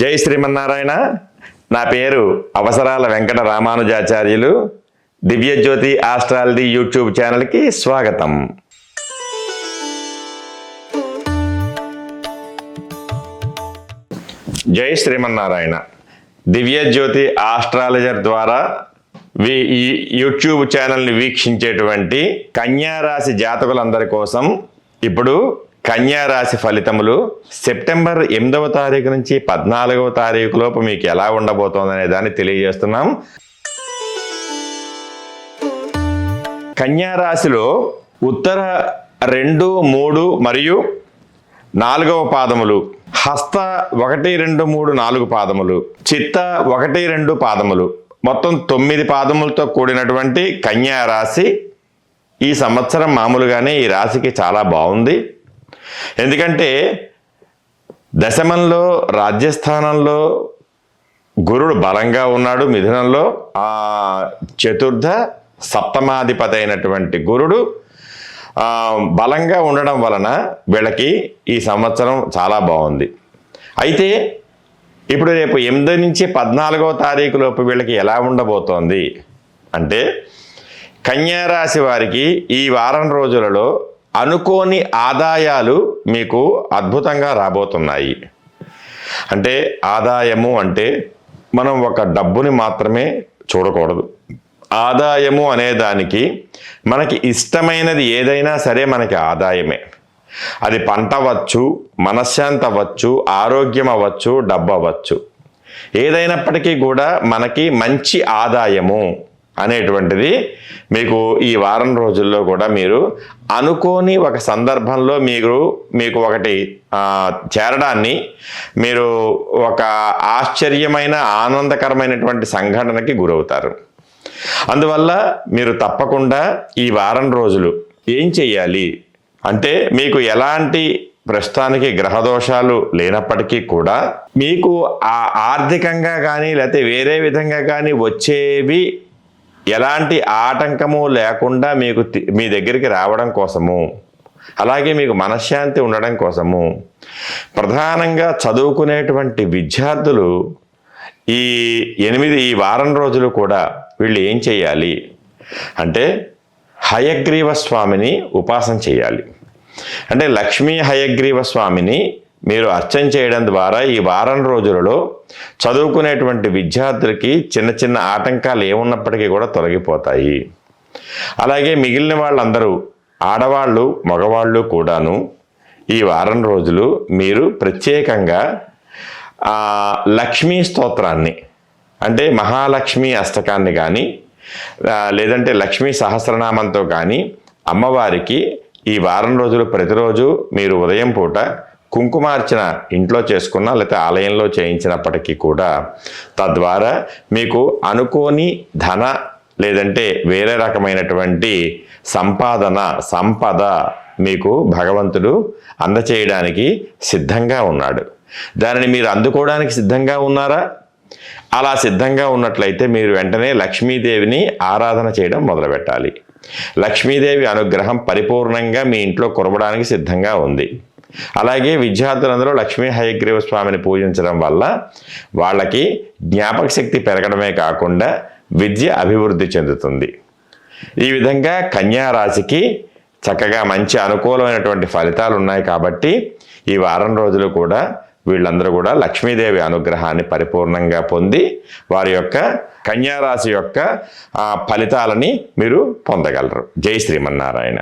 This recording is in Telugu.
జై శ్రీమన్నారాయణ. నా పేరు అవసరాల వెంకట రామానుజాచార్యులు. దివ్యజ్యోతి ఆస్ట్రాలజీ యూట్యూబ్ ఛానల్కి స్వాగతం. జై శ్రీమన్నారాయణ. దివ్యజ్యోతి ఆస్ట్రాలజర్ ద్వారా వీ ఈ యూట్యూబ్ ఛానల్ని వీక్షించేటువంటి కన్యారాశి జాతకులందరి కోసం ఇప్పుడు కన్యారాశి ఫలితములు సెప్టెంబర్ ఎనిమిదవ తారీఖు నుంచి పద్నాలుగవ తారీఖు లోపు మీకు ఎలా ఉండబోతోందనే దాన్ని తెలియజేస్తున్నాం. కన్యారాశిలో ఉత్తర రెండు మూడు మరియు నాలుగవ పాదములు హస్త ఒకటి రెండు మూడు నాలుగు పాదములు చిత్త ఒకటి రెండు పాదములు. మొత్తం తొమ్మిది పాదములతో కూడినటువంటి కన్యా రాశి ఈ సంవత్సరం మామూలుగానే ఈ రాశికి చాలా బాగుంది. ఎందుకంటే దశమంలో రాజ్యస్థానంలో గురుడు బలంగా ఉన్నాడు మిథునంలో ఆ చతుర్థ సప్తమాధిపతి అయినటువంటి గురుడు బలంగా ఉండడం వలన వీళ్ళకి ఈ సంవత్సరం చాలా బాగుంది. అయితే ఇప్పుడు రేపు ఎనిమిది నుంచి పద్నాలుగో తారీఖు లోపు వీళ్ళకి ఎలా ఉండబోతోంది అంటే కన్యారాశి వారికి ఈ వారం రోజులలో అనుకోని ఆదాయాలు మీకు అద్భుతంగా రాబోతున్నాయి. అంటే ఆదాయము అంటే మనం ఒక డబ్బుని మాత్రమే చూడకూడదు. ఆదాయము అనే దానికి మనకి ఇష్టమైనది ఏదైనా సరే మనకి ఆదాయమే. అది పంట అవ్వచ్చు మనశ్శాంతి అవ్వచ్చు ఆరోగ్యం అవ్వచ్చు డబ్బు అవ్వచ్చు. ఏదైనప్పటికీ కూడా మనకి మంచి ఆదాయము. అనేటువంటిది మీకు ఈ వారం రోజుల్లో కూడా మీరు అనుకోని ఒక సందర్భంలో మీరు మీకు ఒకటి చేరడాన్ని మీరు ఒక ఆశ్చర్యమైన ఆనందకరమైనటువంటి సంఘటనకి గురవుతారు. అందువల్ల మీరు తప్పకుండా ఈ వారం రోజులు ఏం చెయ్యాలి? అంటే మీకు ఎలాంటి ప్రస్తుతానికి గ్రహదోషాలు లేనప్పటికీ కూడా మీకు ఆ ఆర్థికంగా కానీ లేకపోతే వేరే విధంగా కానీ వచ్చేవి ఎలాంటి ఆటంకము లేకుండా మీకు తి- మీ దగ్గరికి రావడం కోసము అలాగే మీకు మనశ్శాంతి ఉండడం కోసము ప్రధానంగా చదువుకునేటువంటి విద్యార్థులు ఈ ఎనిమిది ఈ వారం రోజులు కూడా వీళ్ళు ఏం చేయాలి అంటే హయగ్రీవ స్వామిని ఉపాసన చేయాలి. అంటే లక్ష్మీ హయగ్రీవ స్వామిని మీరు అర్చన చేయడం ద్వారా ఈ వారం రోజులలో చదువుకునేటువంటి విద్యార్థులకి చిన్న చిన్న ఆటంకాలు ఏమున్నప్పటికీ కూడా తొలగిపోతాయి. అలాగే మిగిలిన వాళ్ళందరూ ఆడవాళ్ళు మగవాళ్ళు కూడాను ఈ వారం రోజులు మీరు ప్రత్యేకంగా లక్ష్మీ స్తోత్రాన్ని అంటే మహాలక్ష్మి అష్టకాన్ని కానీ లేదంటే లక్ష్మీ సహస్రనామంతో కానీ అమ్మవారికి ఈ వారం రోజులు ప్రతిరోజు మీరు ఉదయం పూట కుంకుమార్చన ఇంట్లో చేసుకున్నా లేకపోతే ఆలయంలో చేయించినప్పటికీ కూడా తద్వారా మీకు అనుకోని ధన లేదంటే వేరే రకమైనటువంటి సంపాదన సంపద మీకు భగవంతుడు అందచేయడానికి సిద్ధంగా ఉన్నాడు. దానిని మీరు అందుకోవడానికి సిద్ధంగా ఉన్నారా? అలా సిద్ధంగా ఉన్నట్లయితే మీరు వెంటనే లక్ష్మీదేవిని ఆరాధన చేయడం మొదలుపెట్టాలి. లక్ష్మీదేవి అనుగ్రహం పరిపూర్ణంగా మీ ఇంట్లో కురవడానికి సిద్ధంగా ఉంది. అలాగే విద్యార్థులందరూ లక్ష్మీ హయగ్రీవ స్వామిని పూజించడం వల్ల వాళ్ళకి జ్ఞాపక శక్తి పెరగడమే కాకుండా విద్య అభివృద్ధి చెందుతుంది. ఈ విధంగా కన్యారాశికి చక్కగా మంచి అనుకూలమైనటువంటి ఫలితాలు ఉన్నాయి కాబట్టి ఈ వారం రోజులు కూడా వీళ్ళందరూ కూడా లక్ష్మీదేవి అనుగ్రహాన్ని పరిపూర్ణంగా పొంది వారి యొక్క కన్యారాశి యొక్క ఫలితాలని మీరు పొందగలరు. జై శ్రీమన్నారాయణ.